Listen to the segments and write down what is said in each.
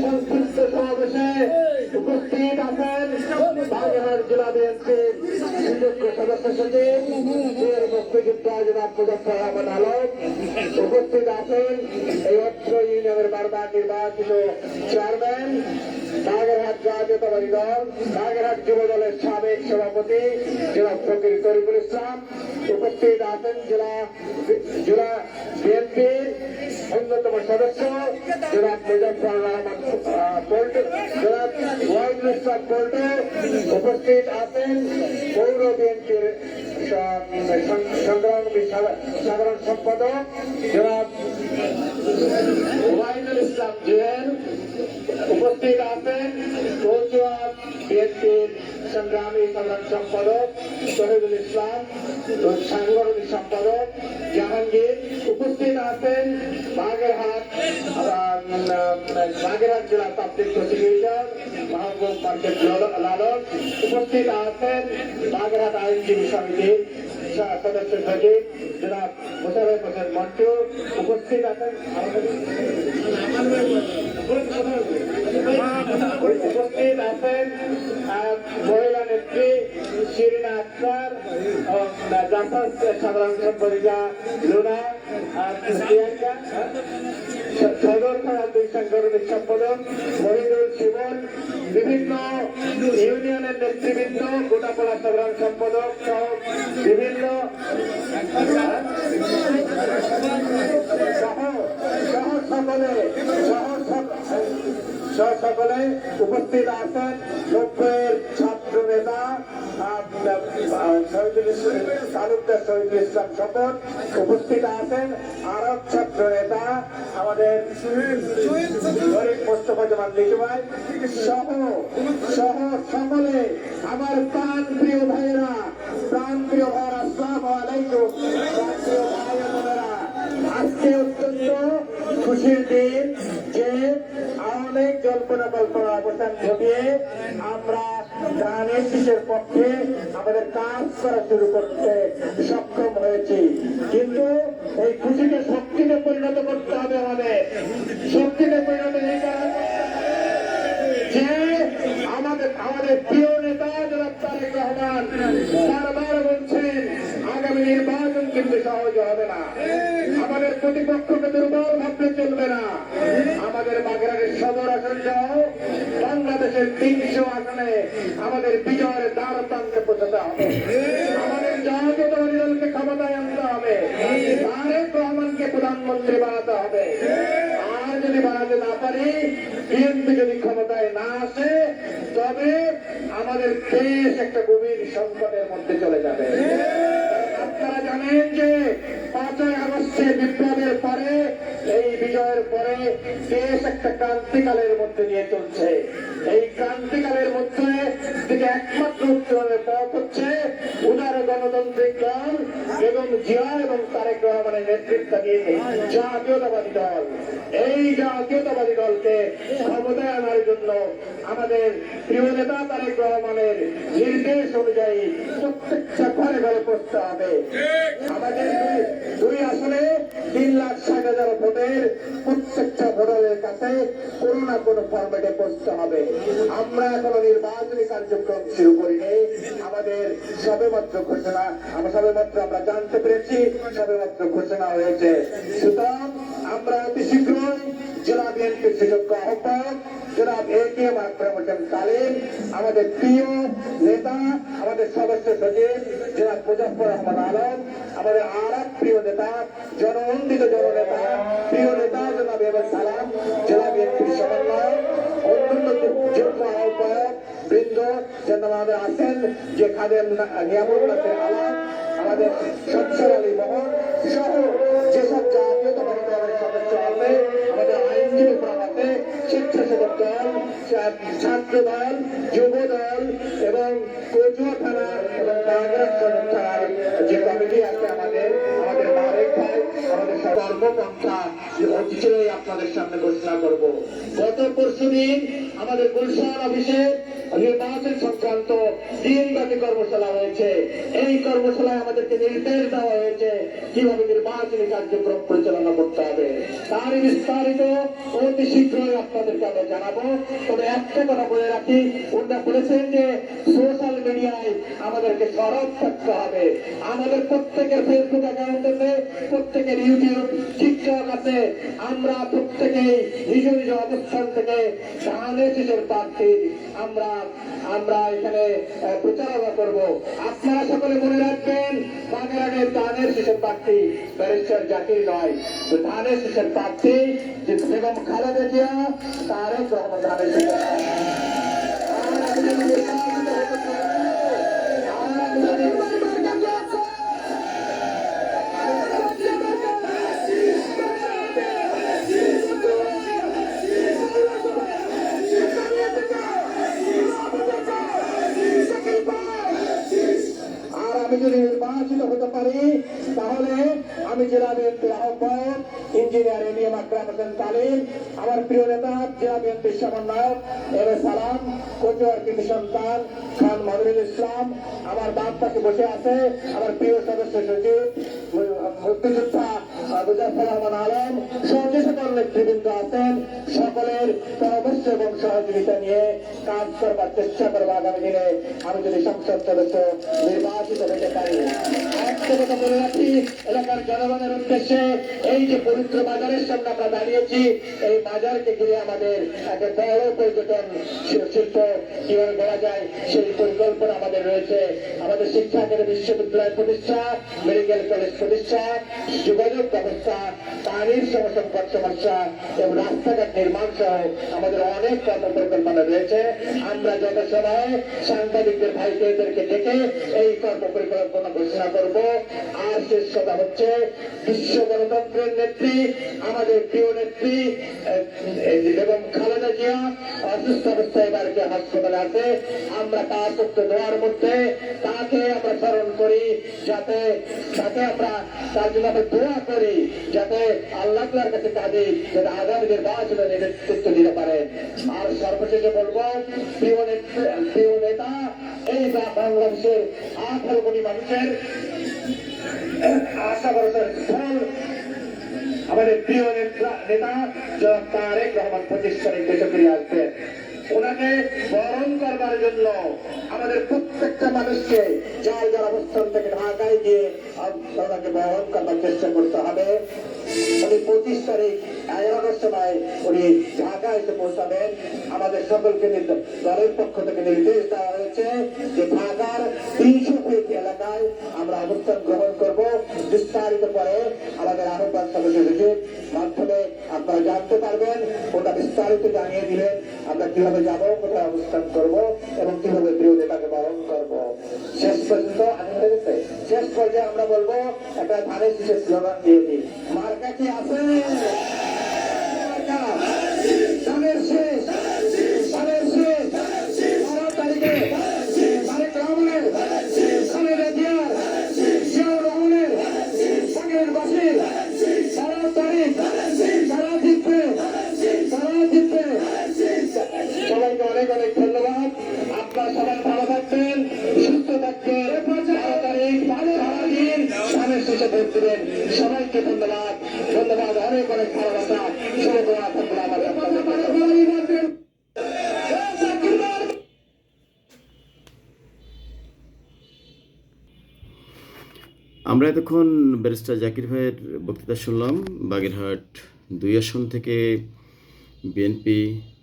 সংশ্লিষ্ট সমাবেশে উপস্থিত আছেন বাগেরহাট জেলা বিএনপির সদস্য সচিব মুক্তিযোদ্ধা জনাব মুজফর আহমদ আলম উপস্থিত আছেন এই অত্র ইউনিয়নের বারবার নির্বাচিত চেয়ারম্যান, বাগেরহাট জাতীয়তাবাদী দল, বাগেরহাট যুব দলের সাবেক সভাপতি, জনাব ফকির তরিকুল ইসলাম। উপস্থিত আছেন জেলা জেলা বিএনপির অন্যতম সদস্য, জনাব মুজফর রহমান পল্টু, জনাব ওয়াহিদুল ইসলাম পল্টু। উপস্থিত আছেন পৌর বিএনপির সংগ্রামী সাধারণ সম্পাদক জনাব ওয়াহিদুল ইসলাম জেন উপস্থিত আছেন বিএনপির সংগ্রামী সাধারণ সম্পাদক, শহীদুল ইসলাম, সাংগঠনিক সম্পাদক, জাহাঙ্গীর উপস্থিত আছেন। বাগেরহাট বাগেরহাট জেলা পাবলিক প্রসিকিউটর মাহবুব মার্কেট লালন উপস্থিত আছেন। বাগেরহাট আইনজীবী সমিতির সদস্য সচিব জনাব মোশারফ হোসেন মন্টু উপস্থিত আছেন। উপস্থিত আছেন মহিলা নেত্রী শিরিনা আক্তার জাফর সাধারণ সম্পাদিকা লুনা প্রিয়াঙ্কা সদর থানা দুই সাংগঠনিক সম্পাদক মহিদুল শিবন বিভিন্ন ইউনিয়নের নেতৃবৃন্দ গোটাপাড়া সাধারণ সম্পাদক সহ বিভিন্ন সহ সকলে সহ সক- সহ সকলে উপস্থিত আছেন নব্বইয়ের ছাত্র নেতা উপস্থিত আছেন আরব ছাত্র নেতা আমাদের সহ সহ সকলে আমার প্রাণ প্রিয় ভাইয়েরা প্রাণ প্রিয় ভাইয়েরা, আসসালামু আলাইকুম। আজকে অত্যন্ত খুশির দিন যে অনেক জল্পনা কল্পনা অবস্থান ঘটিয়ে আমরা ধানের শীষের পক্ষে আমাদের কাজ করা শুরু করতে সক্ষম হয়েছি। কিন্তু এই খুশিকে শক্তিতে পরিণত করতে হবে আমাদের। শক্তিতে পরিণত এই কারণে যে আমাদের আমাদের প্রিয় নেতা জনাব তারেক রহমান বারবার বলছেন, আগামী নির্বাচন কিন্তু সহজ হবে না। আমাদের প্রতিপক্ষকে দুর্বল ভাবলে চলবে না আমাদের বাগেরহাটের সদর আসন সহ বাংলাদেশের তিনশো আসনে আমাদের বিজয়ের দ্বার প্রান্তে পৌঁছাতে হবে আমাদের জাতীয়তাবাদী দলকে ক্ষমতায় আনতে হবে তারেক রহমানকে প্রধানমন্ত্রী বানাতে হবে। আর যদি বানাতে না পারি বিএনপি যদি ক্ষমতায় না আসে, তবে আমাদের দেশ একটা গভীর সংকটের মধ্যে চলে যাবে। আপনারা জানেন যে পাঁচই আগস্টে বিপ্লবের পরে, এই বিজয়ের পরে দেশ একটা ক্রান্তিকালের মধ্যে নিয়ে চলছে। এই ক্রান্তিকালের মধ্যে থেকে একমাত্র উত্তরণের পথ হচ্ছে উদার গণতান্ত্রিক দল এবং জিয়া এবং তারেক রহমানের নেতৃত্বাধীন জাতীয়তাবাদী দল। এই জাতীয়তাবাদী দলকে ক্ষমতায় আনার জন্য আমাদের প্রিয় নেতা তারেক রহমানের নির্দেশ অনুযায়ী প্রত্যেকটা ঘরে ঘরে পড়তে হবে। আমাদের দুই- দুই আসনে তিন লাখ ষাট হাজার ভোটের প্রত্যেকটা কাছে কোনো না কোনো ফর্মেটে করতে হবে। আমরা এখনও নির্বাচনী কার্যক্রম শুরু করিনি। আমাদের সবে মাত্র ঘোষণা, আমরা সবে মাত্র আমরা জানতে পেরেছি সবে মাত্র ঘোষণা হয়েছে। সুতরাং আমরা অতি শীঘ্রই জেলা বিএনপির সুযোগ্য আহ্বায়ক, জনাব A K M Akram Hossain Kalim আমাদের প্রিয় নেতা, আমাদের সদস্য সচিব, জনাব মুজফর রহমান আলম, আমাদের আর এক প্রিয় নেতা জননন্দিত জননেতা, প্রিয় নেতা জনাব এবার সালাম জেলা বিএনপির সমন্বয়ক অন্যান্য যুগ্ম আহ্বায়ক বৃন্দ আমাদের আছেন, যে খাদেম নিয়ামুল নাসির আমাদের শমসর আলী মোহন সহ দল ছা- ছাত্র দল যুব দল এবং কচুয়া থানা এবং যে কমিটি আছে আমাদের আমাদের আপনাদের সামনে ঘোষণা করব। গত পরশু দিন আমাদের গুলশান অফিসে নির্বাচন সংক্রান্ত দিনব্যাপী কর্মশালা হয়েছে। এই কর্মশালায় আমাদেরকে নির্দেশ দেওয়া হয়েছে, কীভাবে নির্বাচনী কার্যক্রম পরিচালনা করতে হবে। তারই বিস্তারিত অতি শীঘ্রই আপনাদেরকে আমরা জানাব। তবে একটা কথা বলে রাখি ওনারা বলেছেন যে সোশ্যাল মিডিয়ায় আমাদেরকে সরব থাকতে হবে। আমাদের প্রত্যেকের ফেসবুক অ্যাকাউন্ট আছে, প্রত্যেকের ইউটিউব, টিকটক আছে। আমরা প্রত্যেকেই নিজ নিজ অবস্থান থেকে ধানের শিশুর প্রার্থী। আমরা আমরা এখানে প্রচারণা করব। আপনারা সকলে মনে রাখবেন বাগেরহাটের ধানের শেষের প্রার্থী ব্যারিস্টার জাকির নয় তো ধানের শেষের প্রার্থী যে বেগম খালেদা জিয়া, তারও ধানের শিশুর এম আমার প্রিয় নেতা, জেলা বিএনপির সমন্বয়ক, এম এ সালাম কচুয়ার কৃতি সন্তান খান মদরুল ইসলাম, আমার বাপ পাশে বসে আছে, আমার প্রিয় সদস্য সচিব মুক্তিযোদ্ধা মুজাফর রহমান আলম সহ সকল নেতৃবৃন্দ আছেন, সকলের পরামর্শ এবং সহযোগিতা নিয়ে কাজ করবার চেষ্টা করব আগামী দিনে। আমি যদি সংসদ সদস্য নির্বাচিত হতে পারি। এলাকার জনগণের উদ্দেশ্যে এই যে পবিত্র বাজারের সামনে আমরা দাঁড়িয়েছি, এই বাজারকে ঘিরে আমাদের একটা বড় পর্যটন শিল্প কীভাবে করা যায়, সেই পরিকল্পনা আমাদের রয়েছে। আমাদের শিক্ষা বিশ্ববিদ্যালয় প্রতিষ্ঠা, মেডিকেল কলেজ প্রতিষ্ঠা, যোগাযোগ ব্যবস্থা, পানির সংকট সমস্যা এবং রাস্তাঘাট নির্মাণ সহ আমাদের অনেক কর্ম পরিকল্পনা রয়েছে। আমরা যত সময় সাংবাদিকদের, ভাইদেরকে ডেকে এই কর্ম পরিকল্পনা ঘোষণা করব, আর শেষ কথা হচ্ছে বিশ্ব গণতন্ত্রের নেত্রী, আমাদের প্রিয় নেত্রী এবং খালেদা জিয়া অসুস্থ অবস্থায় বাড়িতে হাসপাতালে আছে। আমরা তার সত্য দেওয়ার মধ্যে তাকে আমরা স্মরণ করি, যাতে, তাকে আমরা তার জন্য আমরা দোয়া করি, যাতে আল্লাহ কাছে কাঁদি যাতে আগামী নির্বাচনে নেতৃত্ব দিতে পারে। আর সর্বশেষে বলব, প্রিয় নেতা এই বাংলাদেশের আঠারো কোটি মানুষের আশা ভরসার ফল আমাদের প্রিয় নেতা জনাব তারেক রহমান পঁচিশ তারিখ দেশে ফিরে আসবেন। ওনাকে বরণ করবার জন্য আমাদের প্রত্যেকটা মানুষকে যার যার অবস্থান থেকে ঢাকায় গিয়ে ওনাকে বরণ করবার চেষ্টা করতে হবে। উনি পঁচিশ তারিখ এগারোটার সময় উনি ঢাকা এসে পৌঁছাবেন। আমাদের সকলকে দলের পক্ষ থেকে নির্দেশ দেওয়া হয়েছে যে ঢাকার তিনশো ফিট এলাকায় আমরা অবস্থান গ্রহণ করব। বিস্তারিত পরে আমাদের আহ্বান সদস্য মাধ্যমে আপনারা জানতে পারবেন। ওটা বিস্তারিত জানিয়ে দিলেন আমরা কীভাবে যাব, কোথায় অবস্থান করব এবং কীভাবে প্রিয় নেতাকে বরণ করব। শেষ পর্যন্ত শেষ পর্যায়ে আমরা বলব, একটা ধানের শীষের স্লোগান দিয়ে দিই। মার্কা কি আছে? সবাইকে ধন্যবাদ ধন্যবাদ অনেক অনেক ভালোবাসা আমরা এতক্ষণ ব্যারিস্টার জাকির ভাইয়ের বক্তৃতা শুনলাম, বাগেরহাট দুই আসন থেকে বিএনপি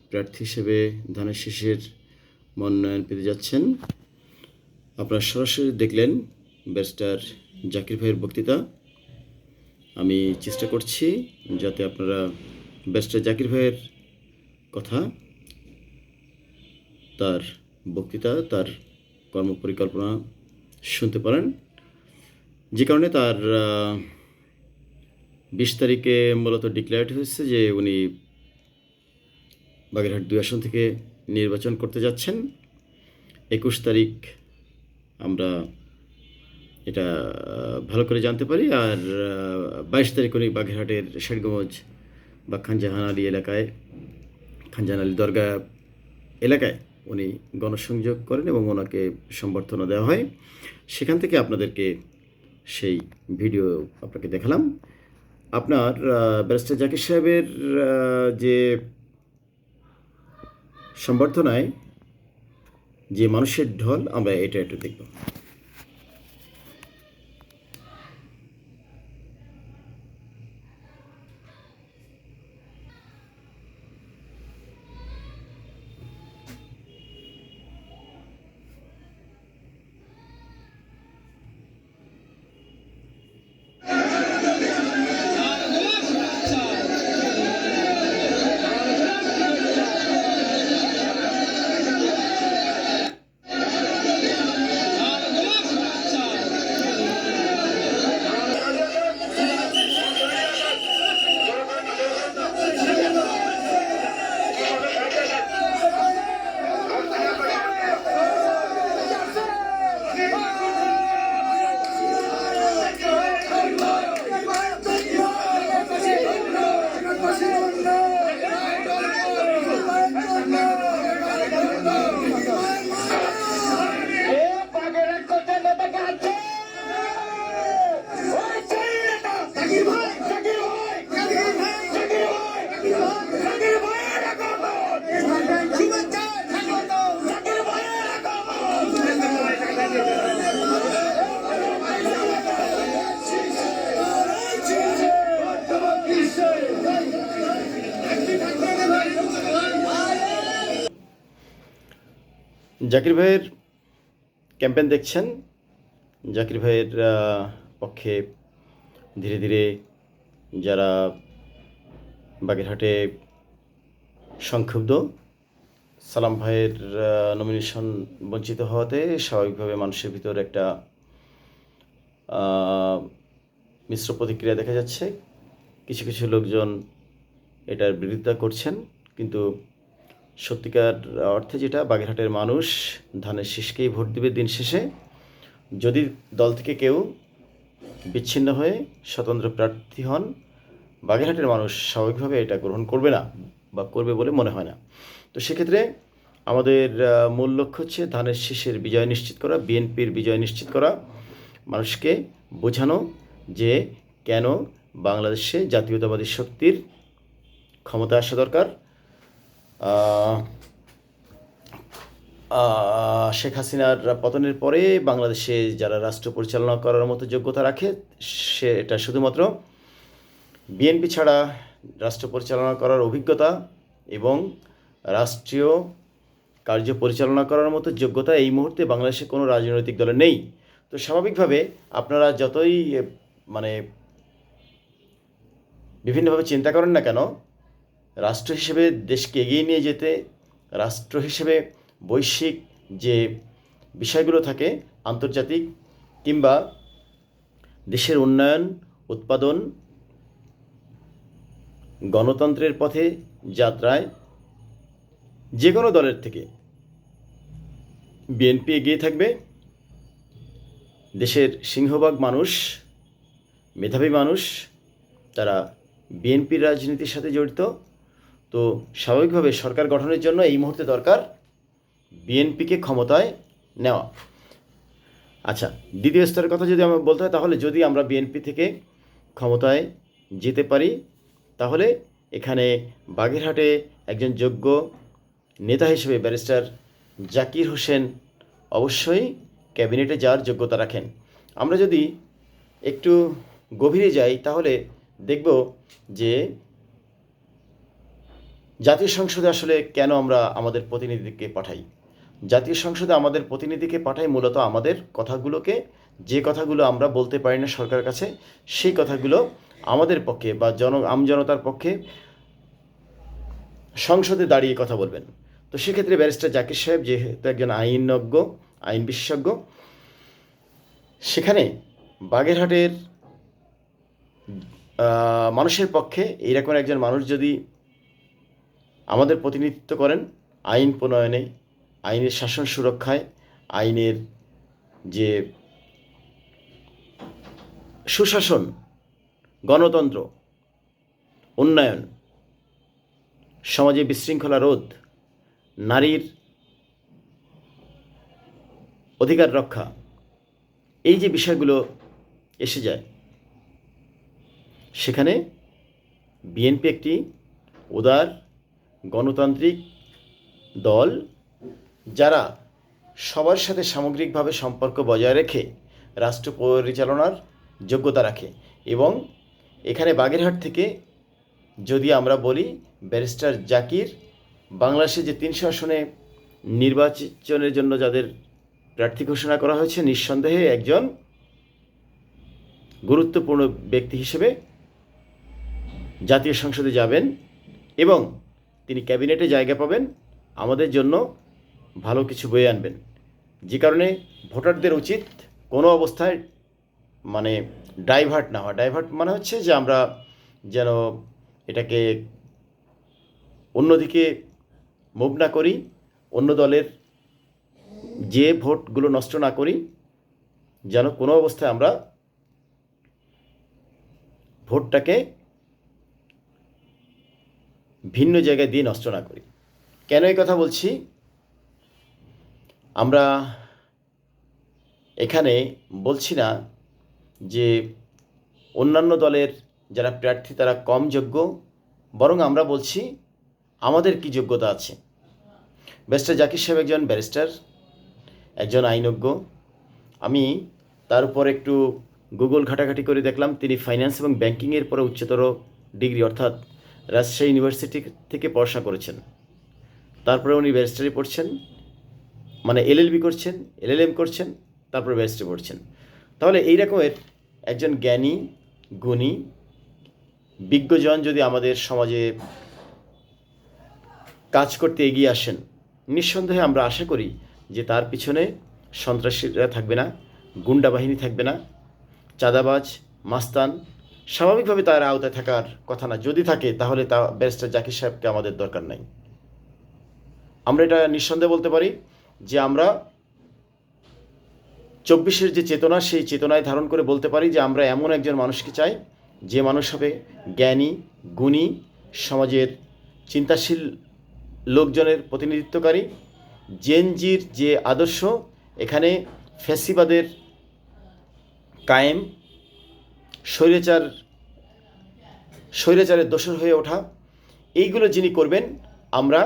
প্রার্থী হিসেবে ধানের শীষের মনোনয়ন পেতে যাচ্ছেন। আপনারা সরাসরি দেখলেন ব্যারিস্টার জাকির ভাইয়ের বক্তৃতা। আমি চেষ্টা করছি যাতে আপনারা ব্যারিস্টার জাকির ভাইয়ের কথা, তার বক্তৃতা, তার কর্মপরিকল্পনা শুনতে পারেন। যে কারণে তার বিশ তারিখে মূলত ডিক্লেয়ার্ড হয়েছে যে উনি বাগেরহাট দুই আসন থেকে নির্বাচন করতে যাচ্ছেন। একুশ তারিখ আমরা এটা, ভালো করে জানতে পারি। আর বাইশ তারিখ উনি বাঘেরহাটের শেরগঞ্জ বা খানজাহান আলী এলাকায়, খানজাহান আলী দরগা এলাকায় উনি গণসংযোগ করেন এবং ওনাকে সম্বর্ধনা দেওয়া হয়। সেখান থেকে আপনাদেরকে সেই ভিডিও আপনাকে দেখালাম। আপনার ব্যারিস্টার জাকির সাহেবের যে সম্বর্ধনায় যে মানুষের ঢল আমরা এটা একটু দেখব। জাকির ভাইয়ের ক্যাম্পেইন দেখছেন। জাকির ভাইয়ের পক্ষে ধীরে ধীরে যারা বাগেরহাটে সংক্ষুব্ধ, সালাম ভাইয়ের নমিনেশন বঞ্চিত হওয়াতে স্বাভাবিকভাবে মানুষের ভিতর একটা মিশ্র প্রতিক্রিয়া দেখা যাচ্ছে। কিছু কিছু লোকজন এটার বিরোধিতা করছেন, কিন্তু সত্যিকার অর্থে যেটা, বাগেরহাটের মানুষ ধানের শীষকেই ভোট দেবে দিন শেষে। যদি দল থেকে কেউ বিচ্ছিন্ন হয়ে স্বতন্ত্র প্রার্থী হন, বাগেরহাটের মানুষ স্বাভাবিকভাবে এটা গ্রহণ করবে না বা করবে বলে মনে হয় না। তো সেক্ষেত্রে আমাদের মূল লক্ষ্য হচ্ছে ধানের শীষের বিজয় নিশ্চিত করা, বিএনপির বিজয় নিশ্চিত করা, মানুষকে বোঝানো যে কেন বাংলাদেশে জাতীয়তাবাদী শক্তির ক্ষমতা আসা দরকার শেখ হাসিনার পতনের পরে বাংলাদেশে যারা রাষ্ট্র পরিচালনা করার মতো যোগ্যতা রাখে সেটা শুধুমাত্র বিএনপি ছাড়া রাষ্ট্র পরিচালনা করার অভিজ্ঞতা এবং রাষ্ট্রীয় কার্য পরিচালনা করার মতো যোগ্যতা এই মুহূর্তে বাংলাদেশে কোনো রাজনৈতিক দলে নেই। তো স্বাভাবিকভাবে আপনারা যতই মানে বিভিন্নভাবে চিন্তা করেন না কেন রাষ্ট্র হিসেবে দেশকে এগিয়ে নিয়ে যেতে, রাষ্ট্র হিসেবে বৈশ্বিক যে বিষয়গুলো থাকে, আন্তর্জাতিক কিংবা দেশের উন্নয়ন, উৎপাদন, গণতন্ত্রের পথে যাত্রায় যে কোনো দলের থেকে বিএনপি এগিয়ে থাকবে। দেশের সিংহভাগ মানুষ, মেধাবী মানুষ, তারা বিএনপির রাজনীতির সাথে জড়িত। তো স্বাভাবিকভাবে সরকার গঠনের জন্য এই মুহূর্তে দরকার বিএনপিকে ক্ষমতায় নেওয়া। আচ্ছা দ্বিতীয় স্তরের কথা যদি আমরা বলতে হয়, তাহলে যদি আমরা বিএনপি থেকে ক্ষমতায় যেতে পারি, তাহলে এখানে বাগেরহাটে একজন যোগ্য নেতা হিসেবে ব্যারিস্টার জাকির হোসেন অবশ্যই ক্যাবিনেটে যাওয়ার যোগ্যতা রাখেন। আমরা যদি একটু গভীরে যাই, তাহলে দেখব যে জাতীয় সংসদে আসলে কেন আমরা আমাদের প্রতিনিধিকে পাঠাই? জাতীয় সংসদে আমাদের প্রতিনিধিকে পাঠাই মূলত আমাদের কথাগুলোকে, যে কথাগুলো আমরা বলতে পারি না সরকারের কাছে, সেই কথাগুলো আমাদের পক্ষে বা জন আমজনতার পক্ষে সংসদে দাঁড়িয়ে কথা বলবেন। তো সেক্ষেত্রে ব্যারিস্টার জাকির সাহেব যেহেতু একজন আইনজ্ঞ, আইন বিশেষজ্ঞ, সেখানে বাগেরহাটের মানুষের পক্ষে এইরকম একজন মানুষ যদি আমাদের প্রতিনিধিত্ব করেন আইন প্রণয়নে, আইনের শাসন সুরক্ষায়, আইনের যে সুশাসন, গণতন্ত্র, উন্নয়ন, সমাজে বিশৃঙ্খলা রোধ, নারীর অধিকার রক্ষা, এই যে বিষয়গুলো এসে যায়, সেখানে বিএনপি একটি উদার গণতান্ত্রিক দল যারা সবার সাথে সামগ্রিকভাবে সম্পর্ক বজায় রেখে রাষ্ট্র পরিচালনার যোগ্যতা রাখে এবং এখানে বাগেরহাট থেকে যদি আমরা বলি ব্যারিস্টার জাকির, বাংলাদেশে যে তিনশো আসনে নির্বাচনের জন্য যাদের প্রার্থী ঘোষণা করা হয়েছে, নিঃসন্দেহে একজন গুরুত্বপূর্ণ ব্যক্তি হিসেবে জাতীয় সংসদে যাবেন এবং তিনি ক্যাবিনেটে জায়গা পাবেন, আমাদের জন্য ভালো কিছু বয়ে আনবেন। যে কারণে ভোটারদের উচিত কোনো অবস্থায় মানে ডাইভার্ট না হওয়া। ডাইভার্ট মানে হচ্ছে যে আমরা যেন এটাকে অন্যদিকে মুভ না করি, অন্য দলের যে ভোটগুলো নষ্ট না করি, যেন কোনো অবস্থায় আমরা ভোটটাকে ভিন্ন জায়গায় দিয়ে নষ্ট না করি। কেন এই কথা বলছি? আমরা এখানে বলছি না যে অন্যান্য দলের যারা প্রার্থী তারা কম যোগ্য, বরং আমরা বলছি আমাদের কি যোগ্যতা আছে? ব্যারিস্টার জাকির সাহেব একজন ব্যারিস্টার, একজন আইনজ্ঞ। আমি তার উপর একটু গুগল ঘাটাঘাটি করে দেখলাম, তিনি ফাইন্যান্স এবং ব্যাংকিংয়ের পরে উচ্চতর ডিগ্রি অর্থাৎ রাজশাহী ইউনিভার্সিটি থেকে পড়াশোনা করেছেন। তারপরে উনি ব্যারিস্টারি পড়ছেন মানে এলএলবি করছেন এলএলএম করছেন, তারপরে ব্যারিস্টারি পড়ছেন। তাহলে এই রকমের একজন জ্ঞানী, গুণী, বিজ্ঞজন যদি আমাদের সমাজে কাজ করতে এগিয়ে আসেন, নিঃসন্দেহে আমরা আশা করি যে তার পিছনে সন্ত্রাসীরা থাকবে না গুন্ডা বাহিনী থাকবে না, চাঁদাবাজ, মাস্তান স্বাভাবিকভাবে তার আওতায় থাকার কথা না। যদি থাকে, তাহলে তা ব্যারিস্টার জাকির সাহেবকে আমাদের দরকার নাই। আমরা এটা নিঃসন্দেহে বলতে পারি যে আমরা চব্বিশের যে চেতনা, সেই চেতনায় ধারণ করে বলতে পারি যে আমরা এমন একজন মানুষকে চাই যে মানুষ হবে জ্ঞানী, গুণী, সমাজের চিন্তাশীল লোকজনের প্রতিনিধিত্বকারী। জেনজির যে আদর্শ, এখানে ফ্যাসিবাদের কায়েম স্বৈরাচার, স্বৈরাচারের দোষর হয়ে ওঠা। এইগুলো যিনি করবেন, আমরা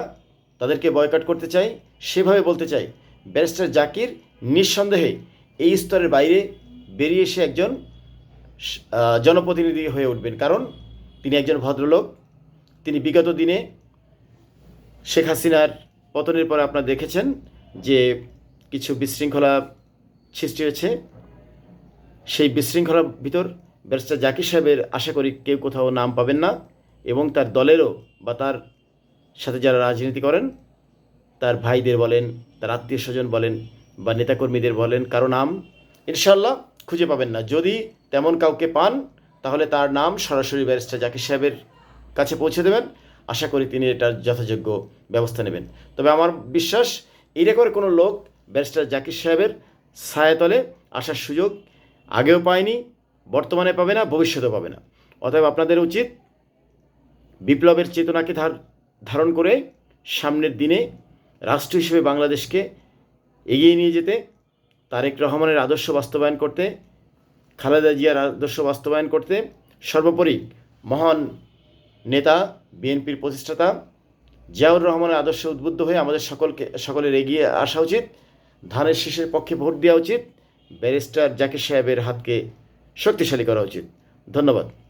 তাদেরকে বয়কট করতে চাই। সেভাবে বলতে চাই ব্যারিস্টার জাকির নিঃসন্দেহে এই স্তরের বাইরে বেরিয়ে এসে একজন জনপ্রতিনিধি হয়ে উঠবেন। কারণ তিনি একজন ভদ্রলোক, তিনি বিগত দিনে শেখ হাসিনার পতনের পরে আপনারা দেখেছেন যে কিছু বিশৃঙ্খলা সৃষ্টি হয়েছে। সেই বিশৃঙ্খলার ভিতর ব্যারিস্টার জাকির সাহেবের আশা করি কেউ কোথাও নাম পাবেন না এবং তার দলেরও বা তার সাথে যারা রাজনীতি করেন, তার ভাইদের বলেন, তার আত্মীয় স্বজন বলেন বা নেতাকর্মীদের বলেন, কারও নাম ইনশাল্লাহ খুঁজে পাবেন না। যদি তেমন কাউকে পান, তাহলে তার নাম সরাসরি ব্যারিস্টার জাকির সাহেবের কাছে পৌঁছে দেবেন। আশা করি তিনি এটার যথাযোগ্য ব্যবস্থা নেবেন। তবে আমার বিশ্বাস, এই রেকর্ড কোনো লোক ব্যারিস্টার জাকির সাহেবের ছায়াতলে আসার সুযোগ আগেও পায়নি বর্তমানে পাবে না ভবিষ্যতে পাবে না। অতএব আপনাদের উচিত বিপ্লবের চেতনাকে ধার, ধারণ করে সামনের দিনে রাষ্ট্র হিসেবে বাংলাদেশকে এগিয়ে নিয়ে যেতে তারেক রহমানের আদর্শ বাস্তবায়ন করতে, খালেদা জিয়ার আদর্শ বাস্তবায়ন করতে সর্বোপরি মহান নেতা, বিএনপির প্রতিষ্ঠাতা জিয়াউর রহমানের আদর্শে উদ্বুদ্ধ হয়ে আমাদের সকলকে, সকলের এগিয়ে আসা উচিত। ধানের শীষের পক্ষে ভোট দেওয়া উচিত। ব্যারিস্টার জাকির সাহেবের হাতকে শক্তিশালী করা উচিত। ধন্যবাদ।